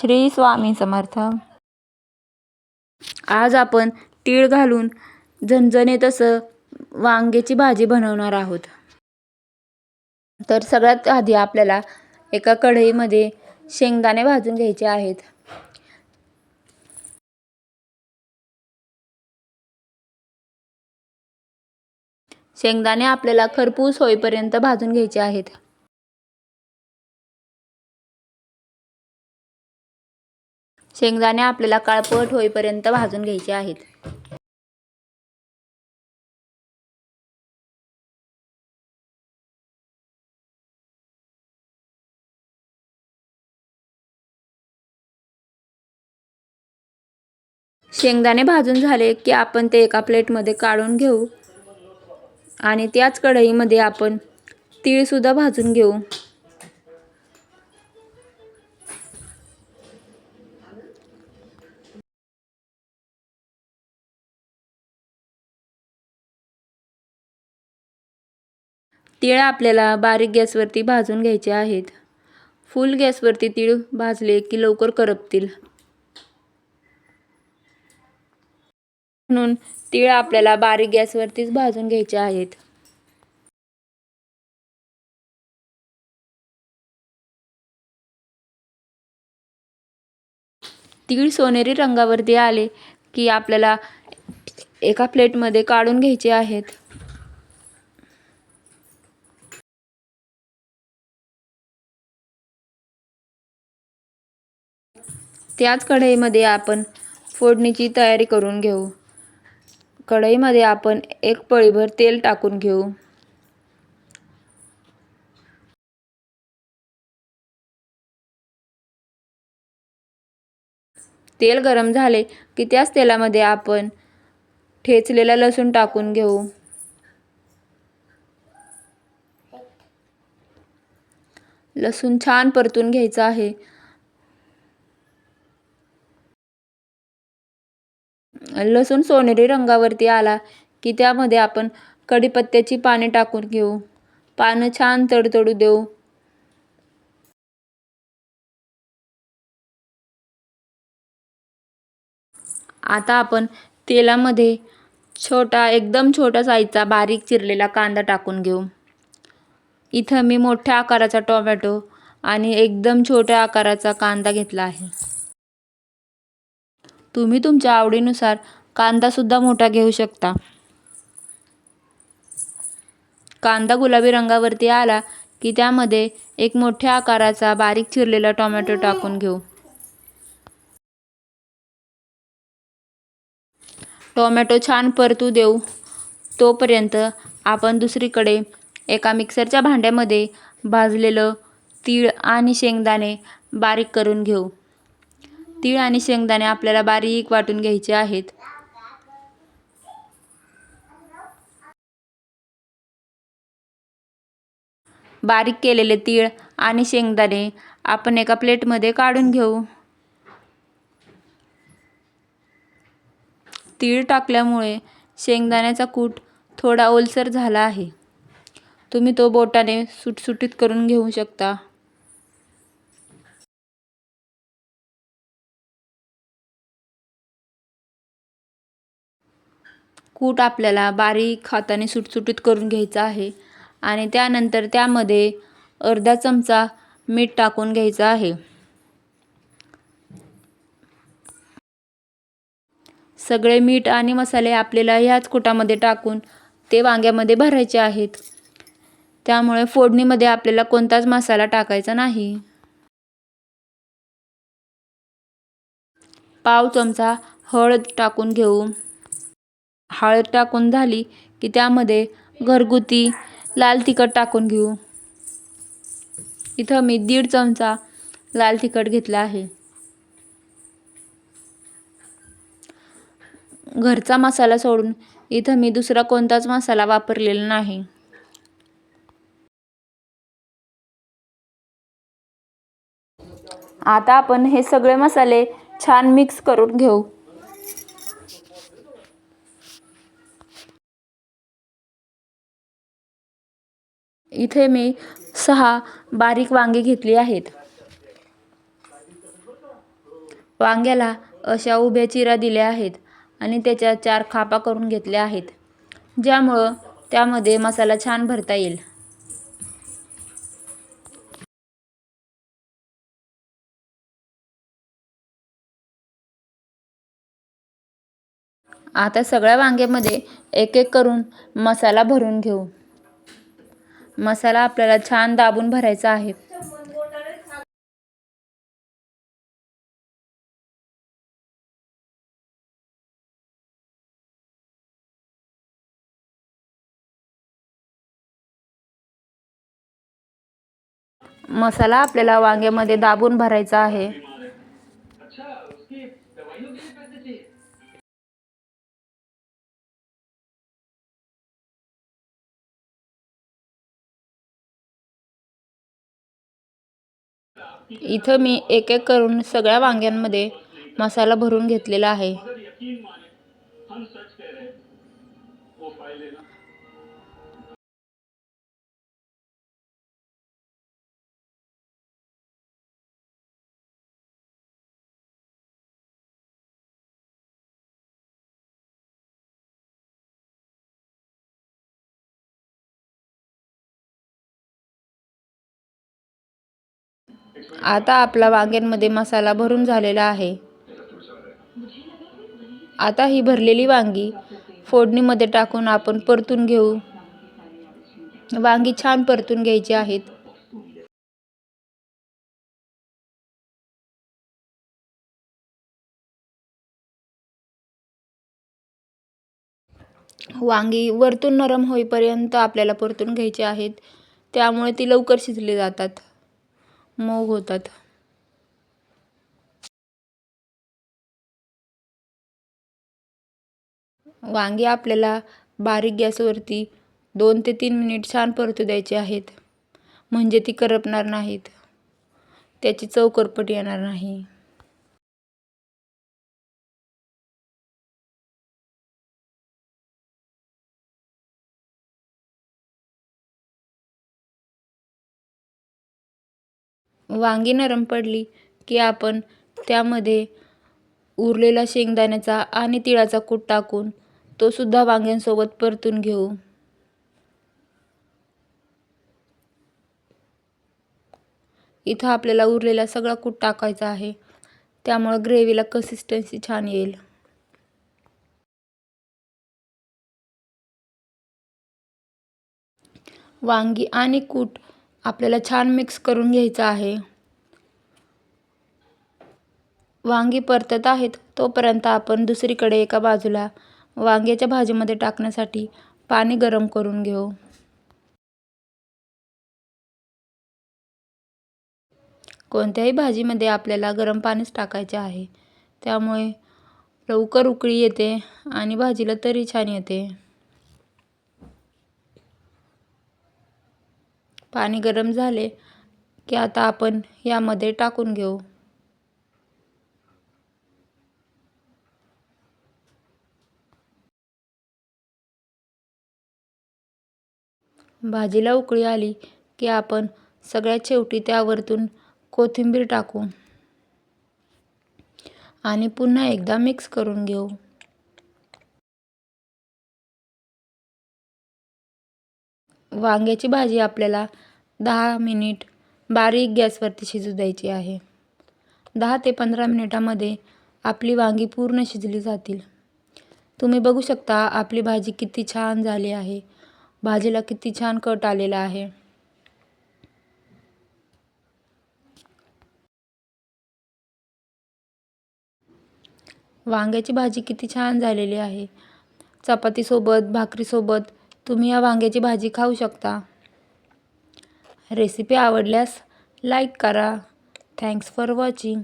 श्री स्वामी समर्थ. आज आपण तीळ घालून झणझणीत असं वांग्याची भाजी बनवणार आहोत. तर सगळ्यात आधी आपल्याला एका कढईमध्ये शेंगदाणे भाजून घ्यायचे आहेत. शेंगदाणे आपल्याला खरपूस होईपर्यंत भाजून घ्यायचे आहेत. शेंगदाणे आपल्याला काळपट होईपर्यंत भाजून घ्यायचे आहेत. शेंगदाणे भाजून झाले की आपण ते एका प्लेटमध्ये काढून घेऊ आणि त्याच कढईमध्ये आपण तीळसुद्धा भाजून घेऊ. तीळ आपल्याला बारीक गॅसवरती भाजून घ्यायचे आहेत. फुल गॅसवरती तीळ भाजले की लवकर करपतील. म्हणून तीळ आपल्याला बारीक गॅसवरतीच भाजून घ्यायचे आहेत. तीळ सोनेरी रंगावरती आले की आपल्याला एका प्लेटमध्ये काढून घ्यायचे आहेत. त्याच कढईमध्ये आपण फोडणीची तयारी करून घेऊ. कढईमध्ये आपण एक पळीभर तेल टाकून घेऊ. तेल गरम झाले की त्याच तेलामध्ये आपण ठेचलेला लसूण टाकून घेऊ. लसूण छान परतून घ्यायचं आहे. लसूण सोनेरी रंगावरती आला की त्यामध्ये आपण कढीपत्त्याची पाने टाकून घेऊ. पानं छान तडतडू देऊ. आता आपण तेलामध्ये छोटा एकदम छोटा साईजचा बारीक चिरलेला कांदा टाकून घेऊ. इथं मी मोठ्या आकाराचा टोमॅटो आणि एकदम छोट्या आकाराचा कांदा घेतला आहे. तुम्ही तुमच्या आवडीनुसार कांदासुद्धा मोठा घेऊ शकता. कांदा गुलाबी रंगावरती आला की त्यामध्ये एक मोठ्या आकाराचा बारीक चिरलेला टोमॅटो टाकून घेऊ. टोमॅटो छान परतू देऊ. तोपर्यंत आपण दुसरीकडे एका मिक्सरच्या भांड्यामध्ये भाजलेलं तीळ आणि शेंगदाणे बारीक करून घेऊ. तीळ आणि शेंगदाणे आपल्याला बारीक वाटून घ्यायचे आहेत. बारीक केलेले तीळ आणि शेंगदाणे आपण एका प्लेटमध्ये काढून घेऊ. तीळ टाकल्यामुळे शेंगदाण्याचा कूट थोडा ओलसर झाला आहे. तुम्ही तो बोटाने सुटसुटीत करून घेऊ शकता. कूट आपल्याला बारीक हाताने सुटसुटीत करून घ्यायचा आहे. आणि त्यानंतर त्यामध्ये अर्धा चमचा मीठ टाकून घ्यायचं आहे. सगळे मीठ आणि मसाले आपल्याला ह्याच कुटामध्ये टाकून ते वांग्यामध्ये भरायचे आहेत. त्यामुळे फोडणीमध्ये आपल्याला कोणताच मसाला टाकायचा नाही. पाव चमचा हळद टाकून घेऊ. हळद टाकून झाली की त्यामध्ये घरगुती लाल तिखट टाकून घेऊ. इथं मी दीड चमचा लाल तिखट घेतला आहे. घरचा मसाला सोडून इथं मी दुसरा कोणताच मसाला वापरलेला नाही. आता आपण हे सगळे मसाले छान मिक्स करून घेऊ. इथे मी सहा बारीक वांगी घेतली आहेत. वांग्याला अशा उभ्या चिरा दिल्या आहेत आणि त्याच्या चार खापा करून घेतल्या आहेत. ज्यामुळं त्यामध्ये मसाला छान भरता येईल. आता सगळ्या वांग्यामध्ये एक एक करून मसाला भरून घेऊ. मसाला आपल्याला छान दाबून भरायचा आहे. मसाला आपल्याला वांग्यामध्ये दाबून भरायचा आहे. इथं मी एक एक करून सगळ्या वांग्यांमध्ये मसाला भरून घेतलेला आहे. आता आपला वांग्यांमध्ये मसाला भरून झालेला आहे. आता ही भरलेली वांगी फोडणीमध्ये टाकून आपण परतून घेऊ. वांगी छान परतून घ्यायची आहेत. वांगी वरतून नरम होईपर्यंत आपल्याला परतून घ्यायची आहेत. त्यामुळे ती लवकर शिजली जातात. मऊ होतात. वांगे आपल्याला बारीक गॅसवरती दोन ते तीन मिनिट छान परतू द्यायचे आहेत. म्हणजे ती करपणार नाहीत. त्याची चव करपट येणार नाही. वांगी नरम पडली की आपण त्यामध्ये उरलेला शेंगदाण्याचा आणि तिळाचा कूट टाकून तो सुद्धा वांग्यांसोबत परतून घेऊ. इथं आपल्याला उरलेला सगळा कूट टाकायचा आहे. त्यामुळं ग्रेव्हीला कन्सिस्टन्सी छान येईल. वांगी आणि कूट आपल्याला छान मिक्स करून घ्यायचं आहे. वांगी परतत आहेत तोपर्यंत आपण दुसरीकडे एका बाजूला वांग्याच्या भाजीमध्ये टाकण्यासाठी पाणी गरम करून घेऊ. कोणत्याही भाजीमध्ये आपल्याला गरम पाणीच टाकायचे आहे. त्यामुळे लवकर उकळी येते आणि भाजीला तरी छान येते. पाणी गरम झाले की आता आपण यामध्ये टाकून घेऊ. भाजीला उकळी आली की आपण सगळ्यात शेवटी त्यावरतून कोथिंबीर टाकू आणि पुन्हा एकदा मिक्स करून घेऊ. वांग्याची भाजी आपल्याला दहा मिनिट बारीक गॅसवरती शिजू द्यायची आहे. दहा ते पंधरा मिनिटामध्ये आपली वांगी पूर्ण शिजली जातील. तुम्ही बघू शकता आपली भाजी किती छान झाली आहे. भाजीला किती छान कट आलेला आहे. वांग्याची भाजी किती छान झालेली आहे. चपातीसोबत भाकरीसोबत तुम्ही या वांग्याची भाजी खाऊ शकता. रेसिपी आवडल्यास लाईक करा. Thanks for watching.